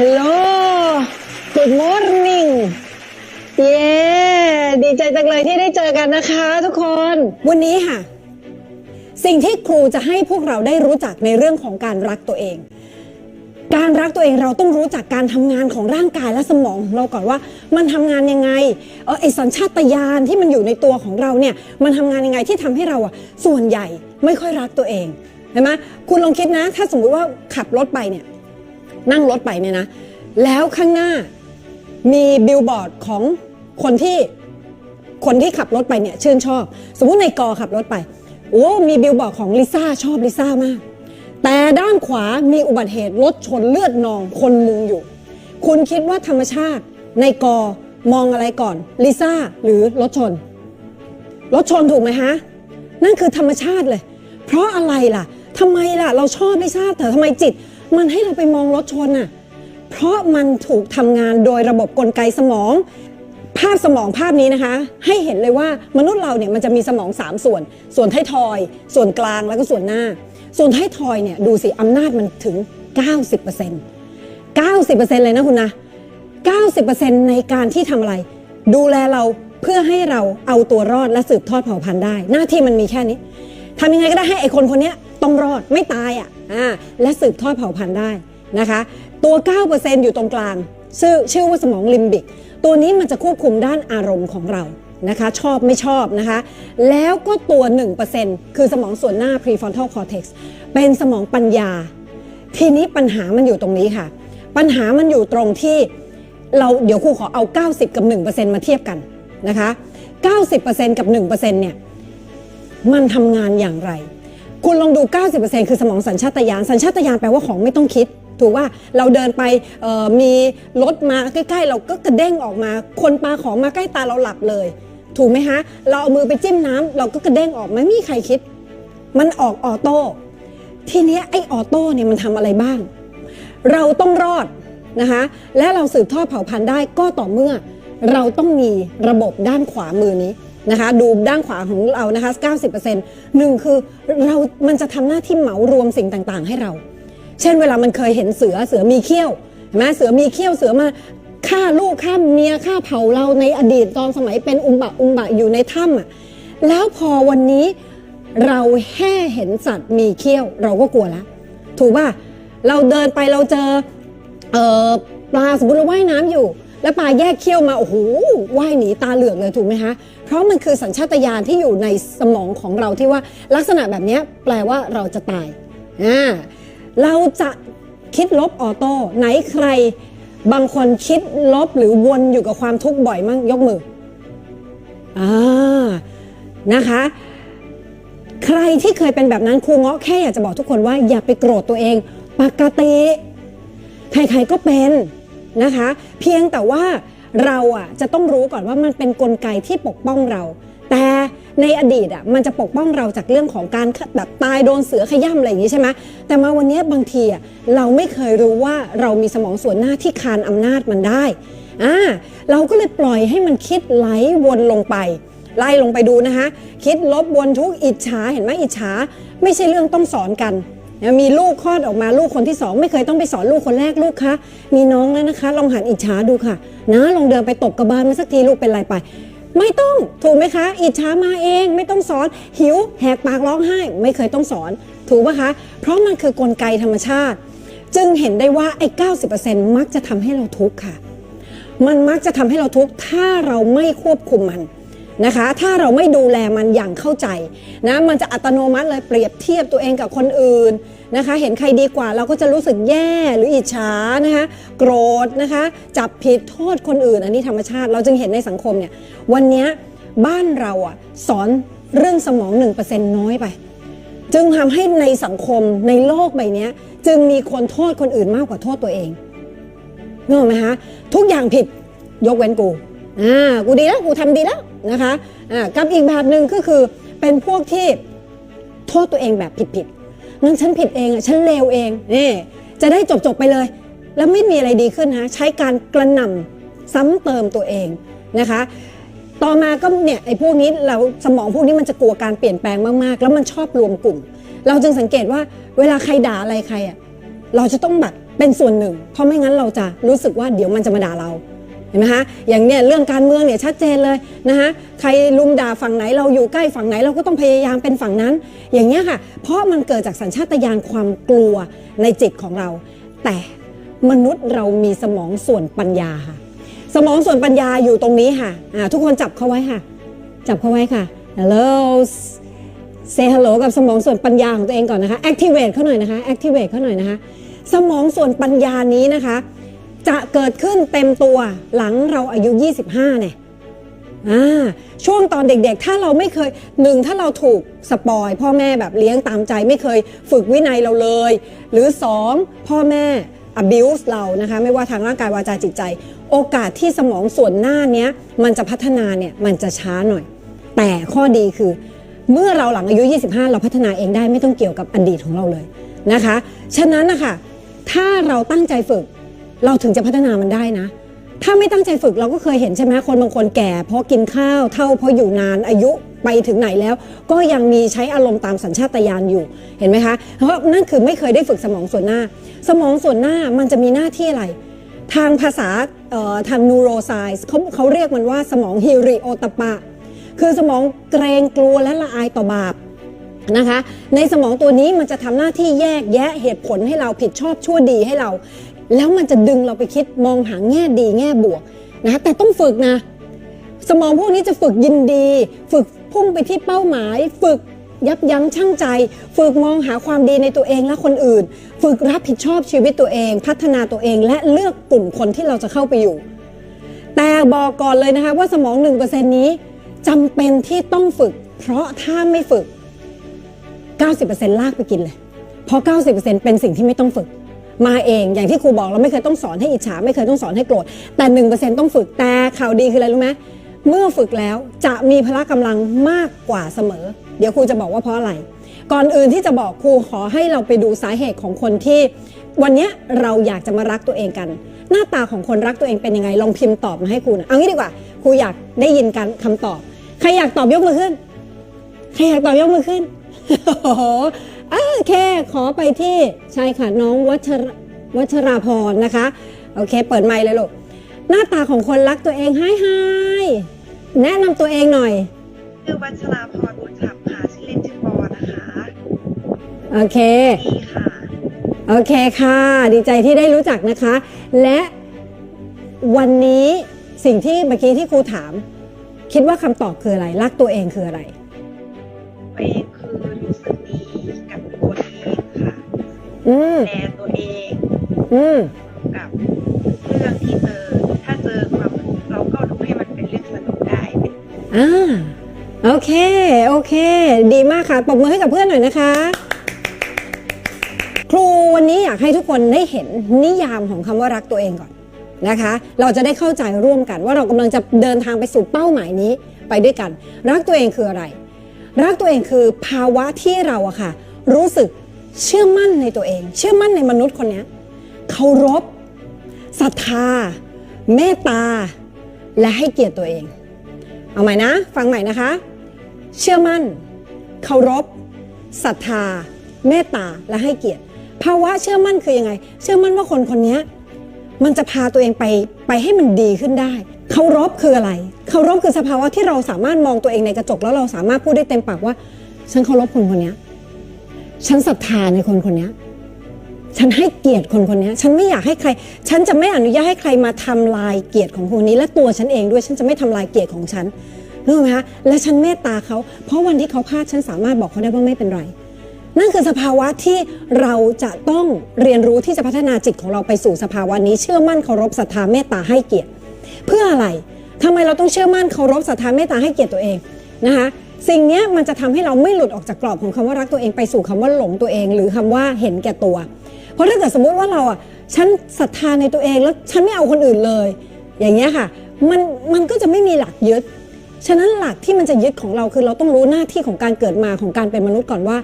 Hello Good morning เย้ดีใจจังเลยที่ได้เจอกันนะคะทุกคน วันนี้ค่ะ สิ่งที่ครูจะให้พวกเราได้รู้จักในเรื่องของการรักตัวเอง การรักตัวเองเราต้องรู้จักการทำงานของร่างกายและสมองของเราก่อนว่า มันทำงานยังไงเออไอสัญชาตญาณที่มันอยู่ในตัวของเราเนี่ย มันทำงานยังไงที่ทำให้เราอะส่วนใหญ่ไม่ค่อยรักตัวเองเห็นไหมคุณลองคิดนะ ถ้าสมมุติว่าขับรถไปเนี่ย นั่งรถไปเนี่ยนะ แล้วข้างหน้ามีบิลบอร์ดของคนที่คนที่ขับรถไปเนี่ยชื่นชอบ สมมุติในกอขับรถไป โอ้มีบิลบอร์ดของลิซ่าชอบลิซ่ามาก แต่ด้านขวามีอุบัติเหตุรถชนเลือดนองคนมุงอยู่ คุณคิดว่าธรรมชาติในกอมองอะไรก่อนลิซ่าหรือรถชน รถชนถูกไหมฮะ นั่นคือธรรมชาติเลย เพราะอะไรล่ะทำไมล่ะ เราชอบลิซ่าแต่ทำไมจิต มันให้เราไปมองรถชนน่ะเพราะมันถูกทำงานโดยระบบกลไกสมอง ภาพสมองภาพนี้นะคะ ให้เห็นเลยว่ามนุษย์เราเนี่ยมันจะมีสมอง 3 ส่วน ส่วนท้ายทอย ส่วนกลางแล้วก็ส่วนหน้า ส่วนท้ายทอยเนี่ยดูสิอำนาจมันถึง 90% 90%เลยนะคุณนะ 90%ในการที่ทำอะไร ดูแลเราเพื่อให้เราเอาตัวรอดและสืบทอดเผ่าพันธุ์ได้ หน้าที่มันมีแค่นี้ทำยังไงก็ได้ให้ไอคนคนนี้ ต้องรอดไม่ตายอะอ่าและสืบทอดเผ่าพันธุ์ได้นะคะ ตัว 9%อยู่ตรงกลาง ชื่อชื่อว่าสมองลิมบิก ตัวนี้มันจะควบคุมด้านอารมณ์ของเรานะคะ ชอบไม่ชอบนะคะ แล้วก็ตัว 1%คือสมองส่วนหน้า prefrontal cortex เป็นสมองปัญญา ทีนี้ปัญหามันอยู่ตรงนี้ค่ะ ปัญหามันอยู่ตรงที่เราเดี๋ยวครูขอเอา 90 กับ 1%มาเทียบกันนะคะ 90%กับ 1%เนี่ย มันทำงานอย่างไร คุณลองดู 90%คือสมองสัญชาตญาณสัญชาตญาณแปลว่าของไม่ต้องคิด ถูกว่าเราเดินไปมีรถมาใกล้ๆ เราก็กระเด้งออกมา คนปาของมาใกล้ตาเราหลับเลย ถูกไหมฮะเราเอามือไปจิ้มน้ำเราก็กระเด้งออกไม่มีใครคิด มันออกออโต้ทีนี้ไอออโต้เนี่ยมันทำอะไรบ้าง เราต้องรอดนะคะและเราสืบทอดเผ่าพันธุ์ได้ก็ต่อเมื่อ เราต้องมีระบบด้านขวามือนี้ นะคะ ดูด้านขวาของเรานะคะ 90%หนึ่งคือเรา มันจะทำหน้าที่เหมารวมสิ่งต่างๆ ให้เรา เช่นเวลามันเคยเห็นเสือ เสือมีเขี้ยวเห็นไหมเสือมีเขี้ยว เสือมาฆ่าลูกฆ่าเมียฆ่าเผาเราในอดีตตอนสมัยเป็นอุมบะอุมบะอยู่ในถ้ำอะ แล้วพอวันนี้เราแค่เห็นสัตว์มีเขี้ยว เราก็กลัวล้วถูกป่ะ เราเดินไปเราเจอเออปลาสมมติเราว่ายน้ำอยู่ แล้วปลาแยกเขี้ยวมาโอ้โหว่ายหนีตาเหลือกเลยถูกไหมคะเพราะมันคือสัญชาตญาณที่อยู่ในสมองของเราที่ว่าลักษณะแบบนี้แปลว่าเราจะตายอ่าเราจะคิดลบออโต้ไหนใคร บางคนคิดลบหรือวนอยู่กับความทุกข์บ่อยมั่งยกมืออ่านะคะ ใครที่เคยเป็นแบบนั้นครูเงาะแค่อยากจะบอกทุกคนว่าอย่าไปโกรธตัวเอง ปกติ ใครๆก็เป็น นะคะ เพียงแต่ว่าเราอะจะต้องรู้ก่อนว่ามันเป็นนกลไกที่ปกป้องเรา แต่ในอดีตอะมันจะปกป้องเราจากเรื่องของการแบบตายโดนเสือขย่ำอะไรอย่างนี้ใช่ไหมแต่มาวันนี้บางทีอะเราไม่เคยรู้ว่าเรามีสมองส่วนหน้าที่คานอำนาจมันได้อ่าเราก็เลยปล่อยให้มันคิดไหลวนลงไป ไล่ลงไปดูนะคะ คิดลบวนทุกอิจฉาเห็นไหมอิจฉา ไม่ใช่เรื่องต้องสอนกัน นะมีลูกคลอดออกมาลูกคนที่สองไม่เคยต้องไปสอนลูกคนแรกลูกคะมีน้องแล้วนะคะ ลองหันอิจฉาดูค่ะ นะลองเดินไปตบกระบาลมาสักทีลูกเป็นไรไป ไม่ต้องถูกไหมคะ อิจฉามาเองไม่ต้องสอน หิวแหกปากร้องไห้ ไม่เคยต้องสอน ถูกปะคะ เพราะมันคือกลไกธรรมชาติ จึงเห็นได้ว่าไอ้90%มักจะทำให้เราทุกข์ค่ะ มันมักจะทำให้เราทุกข์ถ้าเราไม่ควบคุมมัน นะคะ ถ้าเราไม่ดูแลมันอย่างเข้าใจนะมันจะอัตโนมัติเลยเปรียบเทียบตัวเองกับคนอื่นนะคะ เห็นใครดีกว่าเราก็จะรู้สึกแย่หรืออิจฉานะคะ โกรธนะคะ จับผิดโทษคนอื่น อันนี้ธรรมชาติเราจึงเห็นในสังคมเนี่ยวันนี้บ้านเราอะสอนเรื่องสมอง 1%น้อยไป จึงทำให้ในสังคมในโลกใบนี้จึงมีคนโทษคนอื่นมากกว่าโทษตัวเองนึกออกไหมคะทุกอย่างผิดยกเว้นกู อ่ากูดีแล้วกูทำดีแล้วนะคะอ่ากับอีกแบบหนึ่งก็คือเป็นพวกที่โทษตัวเองแบบผิดๆงั้นฉันผิดเองอะฉันเลวเองนี่จะได้จบๆไปเลย แล้วไม่มีอะไรดีขึ้นนะใช้การกระหน่ำซ้ำเติมตัวเองนะคะต่อมาก็เนี่ยไอ้พวกนี้เราสมองพวกนี้มันจะกลัวการเปลี่ยนแปลงมากๆ แล้วมันชอบรวมกลุ่ม เราจึงสังเกตว่าเวลาใครด่าอะไรใครอะเราจะต้องแบบเป็นส่วนหนึ่ง เพราะไม่งั้นเราจะรู้สึกว่าเดี๋ยวมันจะมาด่าเรา เห็นไหมคะอย่างเนี้ยเรื่องการเมืองเนี่ยชัดเจนเลยนะคะใครลุมด่าฝั่งไหนเราอยู่ใกล้ฝั่งไหนเราก็ต้องพยายามเป็นฝั่งนั้น อย่างเงี้ยค่ะ เพราะมันเกิดจากสัญชาตญาณความกลัวในจิตของเรา แต่มนุษย์เรามีสมองส่วนปัญญาค่ะ สมองส่วนปัญญาอยู่ตรงนี้ค่ะอ่าทุกคนจับเขาไว้ค่ะ จับเขาไว้ค่ะ hello say hello กับสมองส่วนปัญญาของตัวเองก่อนนะคะ activate เขาหน่อยนะคะ activate เขาหน่อยนะคะ สมองส่วนปัญญานี้นะคะ จะเกิดขึ้นเต็มตัวหลังเราอายุ 25 เนี่ยอ่าช่วงตอนเด็กๆ ถ้าเราไม่เคยหนึ่งถ้าเราถูกสปอย พ่อแม่แบบเลี้ยงตามใจไม่เคยฝึกวินัยเราเลย หรือสองพ่อแม่ abuse เรานะคะไม่ว่าทางร่างกายวาจาจิตใจ โอกาสที่สมองส่วนหน้าเนี้ยมันจะพัฒนาเนี่ยมันจะช้าหน่อย แต่ข้อดีคือ เมื่อเราหลังอายุ 25 เราพัฒนาเองได้ไม่ต้องเกี่ยวกับอดีตของเราเลยนะคะ ฉะนั้นนะคะถ้าเราตั้งใจฝึก เราถึงจะพัฒนามันได้นะ ถ้าไม่ตั้งใจฝึกเราก็เคยเห็นใช่ไหมคนบางคนแก่ เพราะกินข้าวเท่าเพราะอยู่นานอายุไปถึงไหนแล้ว ก็ยังมีใช้อารมณ์ตามสัญชาตญาณอยู่เห็นไหมคะ เพราะนั่นคือไม่เคยได้ฝึกสมองส่วนหน้า สมองส่วนหน้ามันจะมีหน้าที่อะไร ทางภาษาทาง neuroscience เขาเขาเรียกมันว่าสมองฮิริโอตปะ คือสมองเกรงกลัวและละอายต่อบาปนะคะในสมองตัวนี้มันจะทำหน้าที่แยกแยะเหตุผลให้เราผิดชอบชั่วดีให้เรา แล้วมันจะดึงเราไปคิดมองหาแง่ดีแง่บวกนะแต่ต้องฝึกนะ สมองพวกนี้จะฝึกยินดี ฝึกพุ่งไปที่เป้าหมาย ฝึกยับยั้งชั่งใจ ฝึกมองหาความดีในตัวเองและคนอื่น ฝึกรับผิดชอบชีวิตตัวเอง พัฒนาตัวเองและเลือกกลุ่มคนที่เราจะเข้าไปอยู่ แต่บอกก่อนเลยนะคะว่าสมอง 1%นี้จำเป็นที่ต้องฝึก เพราะถ้าไม่ฝึก 90%ลากไปกินเลย เพราะ 90%เป็นสิ่งที่ไม่ต้องฝึก มาเอง อย่างที่ครูบอกเราไม่เคยต้องสอนให้อิจฉาไม่เคยต้องสอนให้โกรธแต่ 1%ต้องฝึกแต่ข่าวดีคืออะไรรู้ไหมเมื่อฝึกแล้วจะมีพละกำลังมากกว่าเสมอ เดี๋ยวครูจะบอกว่าเพราะอะไร ก่อนอื่นที่จะบอกครูขอให้เราไปดูสาเหตุของคนที่ วันนี้เราอยากจะมารักตัวเองกัน หน้าตาของคนรักตัวเองเป็นยังไงลองพิมพ์ตอบมาให้ครูนะเอางี้ดีกว่าครูอยากได้ยินกันคำตอบ ใครอยากตอบยกมือขึ้น ใครอยากตอบยกมือขึ้นโอ้โห อะโอเคขอไปที่ใช่ค่ะน้องวัชรวัชราพรนะคะ โอเค เปิดไมค์เลยลูก หน้าตาของคนรักตัวเองไฮไฮแนะนำตัวเองหน่อยชื่อวัชราพรบุญธรรมค่ะชื่อเล่นชื่อปอนะคะ โอเคดีค่ะ โอเคค่ะ ดีใจที่ได้รู้จักนะคะ และวันนี้สิ่งที่เมื่อกี้ที่ครูถาม คิดว่าคำตอบคืออะไร รักตัวเองคืออะไร อืมแลตัวเองอืมกับเรื่องที่เจอถ้าเจอความทุกข์เราก็ดูให้มันเป็นเรื่องสนุกได้อ่าโอเค โอเค ดีมากค่ะปรบมือให้กับเพื่อนหน่อยนะคะ ครูวันนี้อยากให้ทุกคนได้เห็นนิยามของคำว่ารักตัวเองก่อนนะคะ เราจะได้เข้าใจร่วมกันว่าเรากำลังจะเดินทางไปสู่เป้าหมายนี้ไปด้วยกัน รักตัวเองคืออะไร รักตัวเองคือภาวะที่เราอะค่ะ รู้สึก เชื่อมั่นในตัวเอง เชื่อมั่นในมนุษย์คนนี้เคารพศรัทธา เมตตา และให้เกียรติตัวเอง เอาใหม่นะ ฟังใหม่นะคะ เชื่อมั่น เคารพศรัทธา เมตตาและให้เกียรติภาวะเชื่อมั่นคือยังไง เชื่อมั่นว่าคนคนนี้มันจะพาตัวเองไปไปให้มันดีขึ้นได้ เคารพคืออะไร เคารพคือสภาวะที่เราสามารถมองตัวเองในกระจกแล้วเราสามารถพูดได้เต็มปากว่า ฉันเคารพคนคนนี้ ฉันศรัทธาในคนคนนี้ฉันให้เกียรติคนคนนี้ฉันไม่อยากให้ใคร ฉันจะไม่อนุญาตให้ใครมาทำลายเกียรติของคนนี้ และตัวฉันเองด้วยฉันจะไม่ทำลายเกียรติของฉันรู้ไหมคะและฉันเมตตาเขา เพราะวันที่เขาพลาดฉันสามารถบอกเขาได้ว่าไม่เป็นไร นั่นคือสภาวะที่เราจะต้องเรียนรู้ที่จะพัฒนาจิตของเราไปสู่สภาวะนี้ เชื่อมั่นเคารพศรัทธาเมตตาให้เกียรติ เพื่ออะไรทำไมเราต้องเชื่อมั่นเคารพศรัทธาเมตตาให้เกียรติตัวเองนะคะ สิ่งนี้มันจะทำให้เราไม่หลุดออกจากกรอบของคำว่ารักตัวเองไปสู่คำว่าหลงตัวเอง หรือคำว่าเห็นแก่ตัว เพราะถ้าเกิดสมมุติว่าเราอะฉันศรัทธาในตัวเองแล้วฉันไม่เอาคนอื่นเลย อย่างเงี้ยค่ะมันมันก็จะไม่มีหลักยึด ฉะนั้นหลักที่มันจะยึดของเราคือเราต้องรู้หน้าที่ของการเกิดมาของการเป็นมนุษย์ก่อนว่า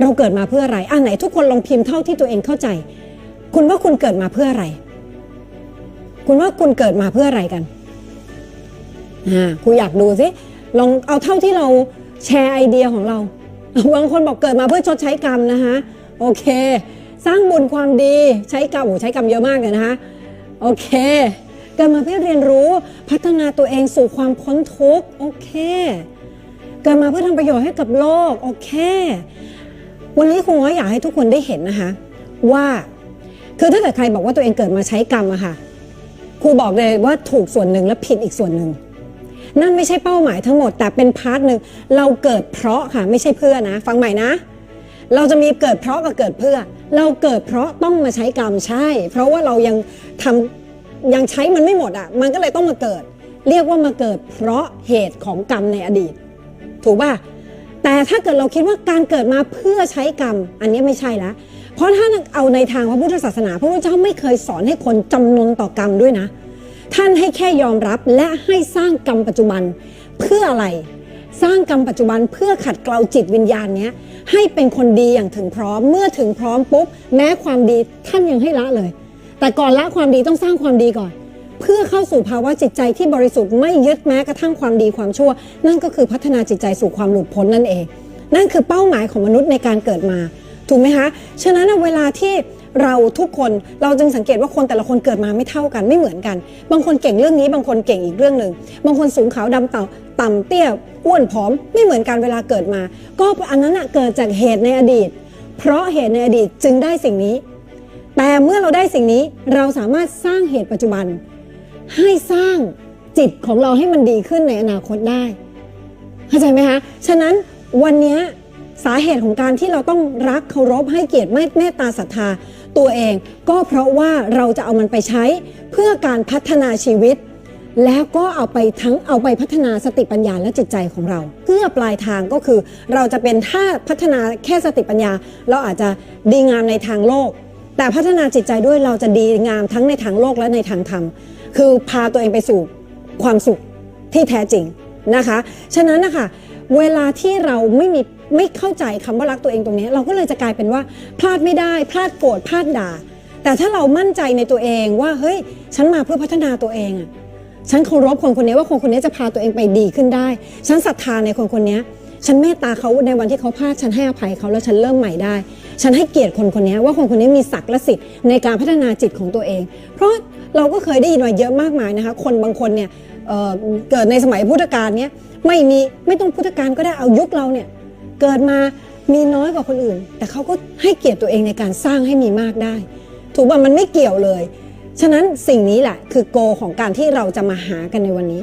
เราเกิดมาเพื่ออะไรอะไหนทุกคนลองพิมพ์เท่าที่ตัวเองเข้าใจ คุณว่าคุณเกิดมาเพื่ออะไร คุณว่าคุณเกิดมาเพื่ออะไรกันอ่าครูอยากดูสิ ลองเอาเท่าที่เราแชร์ไอเดียของเราบางคนบอกเกิดมาเพื่อชดใช้กรรมนะคะโอเค สร้างบุญความดีใช้กรรมโอ้ใช้กรรมเยอะมากเลยนะคะโอเค เกิดมาเพื่อเรียนรู้พัฒนาตัวเองสู่ความพ้นทุกข์โอเค เกิดมาเพื่อทำประโยชน์ให้กับโลกโอเค วันนี้ครูว่าอยากให้ทุกคนได้เห็นนะคะว่าคือถ้าเกิดใครบอกว่าตัวเองเกิดมาใช้กรรมอะค่ะครูบอกเลยว่าถูกส่วนหนึ่งและผิดอีกส่วนหนึ่ง นั่นไม่ใช่เป้าหมายทั้งหมด แต่เป็นพาร์ทหนึ่งเราเกิดเพราะค่ะไม่ใช่เพื่อนะ ฟังใหม่นะ เราจะมีเกิดเพราะกับเกิดเพื่อ เราเกิดเพราะต้องมาใช้กรรมใช่ เพราะว่าเรายังทำยังใช้มันไม่หมดอะ มันก็เลยต้องมาเกิด เรียกว่ามาเกิดเพราะเหตุของกรรมในอดีต ถูกป่ะแต่ถ้าเกิดเราคิดว่าการเกิดมาเพื่อใช้กรรม อันนี้ไม่ใช่ละเพราะถ้าเอาในทางพระพุทธศาสนาพระพุทธเจ้าไม่เคยสอนให้คนจำนนต่อกรรมด้วยนะ ท่านให้แค่ยอมรับและให้สร้างกรรมปัจจุบันเพื่ออะไร สร้างกรรมปัจจุบันเพื่อขัดเกลาจิตวิญญาณเนี้ยให้เป็นคนดีอย่างถึงพร้อม เมื่อถึงพร้อมปุ๊บแม้ความดีท่านยังให้ละเลย แต่ก่อนละความดีต้องสร้างความดีก่อน เพื่อเข้าสู่ภาวะจิตใจที่บริสุทธิ์ไม่ยึดแม้กระทั่งความดีความชั่ว นั่นก็คือพัฒนาจิตใจสู่ความหลุดพ้นนั่นเอง นั่นคือเป้าหมายของมนุษย์ในการเกิดมา ถูกไหมคะฉะนั้นเวลาที่ เราทุกคนเราจึงสังเกตว่าคนแต่ละคนเกิดมาไม่เท่ากันไม่เหมือนกัน บางคนเก่งเรื่องนี้ บางคนเก่งอีกเรื่องหนึ่งบางคนสูงขาวดำเต่าต่ำเตี้ยอ้วนผอมไม่เหมือนกันเวลาเกิดมา ก็อันนั้นเกิดจากเหตุในอดีต เพราะเหตุในอดีตจึงได้สิ่งนี้ แต่เมื่อเราได้สิ่งนี้เราสามารถสร้างเหตุปัจจุบัน ให้สร้างจิตของเราให้มันดีขึ้นในอนาคตได้เข้าใจไหมคะฉะนั้นวันนี้สาเหตุของการที่เราต้องรักเคารพให้เกียรติเมตตาศรัทธา ตัวเอง ก็เพราะว่าเราจะเอามันไปใช้เพื่อการพัฒนาชีวิต แล้วก็เอาไปทั้งเอาไปพัฒนาสติปัญญาและจิตใจของเรา เพื่อปลายทางก็คือ เราจะเป็นถ้าพัฒนาแค่สติปัญญา เราอาจจะดีงามในทางโลก แต่พัฒนาจิตใจด้วยเราจะดีงามทั้งในทางโลกและในทางธรรมคือพาตัวเองไปสู่ความสุขที่แท้จริงนะคะ ฉะนั้นนะคะ เวลาที่เราไม่มีไม่เข้าใจคำว่ารักตัวเองตรงนี้ เราก็เลยจะกลายเป็นว่า พลาดไม่ได้พลาดโกรธพลาดด่า แต่ถ้าเรามั่นใจในตัวเองว่าเฮ้ย ฉันมาเพื่อพัฒนาตัวเองอะฉันเคารพคนคนนี้ว่าคนคนนี้จะพาตัวเองไปดีขึ้นได้ ฉันศรัทธาในคนคนนี้ฉันเมตตาเขาในวันที่เขาพลาดฉันให้อภัยเขาแล้วฉันเริ่มใหม่ได้ ฉันให้เกียรติคนคนนี้ว่าคนคนนี้มีศักดิ์และสิทธิ์ในการพัฒนาจิตของตัวเอง เพราะเราก็เคยได้ยินมาเยอะมากมายนะคะ คนบางคนเนี่ยเเกิดในสมัยพุทธกาลเนี้ยไม่มีไม่ต้องพุทธกาลก็ได้เอายุคเราเนี่ยเกิดมามีน้อยกว่าคนอื่น แต่เขาก็ให้เกียรติตัวเองในการสร้างให้มีมากได้ ถูกป่ะมันไม่เกี่ยวเลย ฉะนั้นสิ่งนี้แหละคือโกของการที่เราจะมาหากันในวันนี้